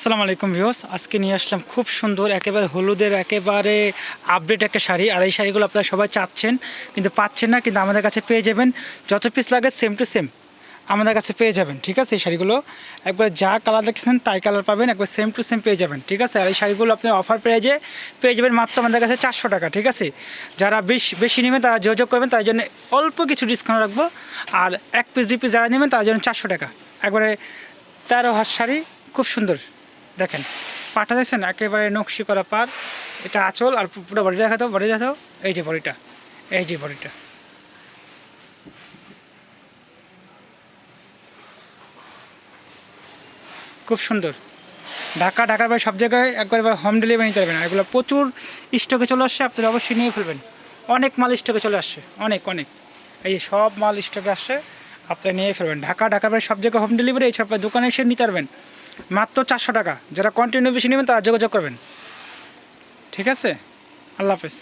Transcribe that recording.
আসসালামু আলাইকুম ভিউস আজকে নিয়ে আসলাম খুব সুন্দর, একেবারে হলুদের, একেবারে আপডেট একটা শাড়ি। আর এই শাড়িগুলো আপনারা সবাই চাচ্ছেন, কিন্তু পাচ্ছেন না, কিন্তু আমাদের কাছে পেয়ে যাবেন। যত পিস লাগে সেম টু সেম আমাদের কাছে পেয়ে যাবেন, ঠিক আছে? এই শাড়িগুলো একবার যা কালার দেখছেন, তাই কালার পাবেন, একবার সেম টু সেম পেয়ে যাবেন, ঠিক আছে? আর এই শাড়িগুলো আপনি অফার পেয়ে পেয়ে যাবেন মাত্র আমাদের কাছে চারশো টাকা, ঠিক আছে? যারা বেশ, বেশি নেবেন, তারা যোগাযোগ করবেন, তার জন্য অল্প কিছু ডিসকাউন্ট রাখব। আর এক পিস দুই পিস যারা নেবেন, তার জন্য চারশো টাকা। একবারে তেরো হাত শাড়ি, খুব সুন্দর। দেখেন দেখছেন? একেবারে নকশি করা পার এটা আঁচল আর পুরো বডি দেখাতো বডি দেখাতো? এই যে বডিটা, এই যে বডিটা। খুব সুন্দর। ঢাকা, ঢাকার বাইরে সব জায়গায় একবার হোম ডেলিভারি নিতে পারবেন এগুলো প্রচুর স্টকে চলে আসছে, আপনারা অবশ্যই নিয়ে ফেলবেন। অনেক মাল স্টকে চলে আসছে, অনেক অনেক। এই সব মাল স্টকে আসছে, আপনারা নিয়ে ফেলবেন। ঢাকা, ঢাকার বাইরে সব জায়গায় হোম ডেলিভারি এছাড়া দোকানে এসে নিতে পারবেন। মাত্র চারশো টাকা। যারা কন্টিনিউ বেশি নেবেন তারা যোগাযোগ করবেন। ঠিক আছে? আল্লাহ হাফেজ।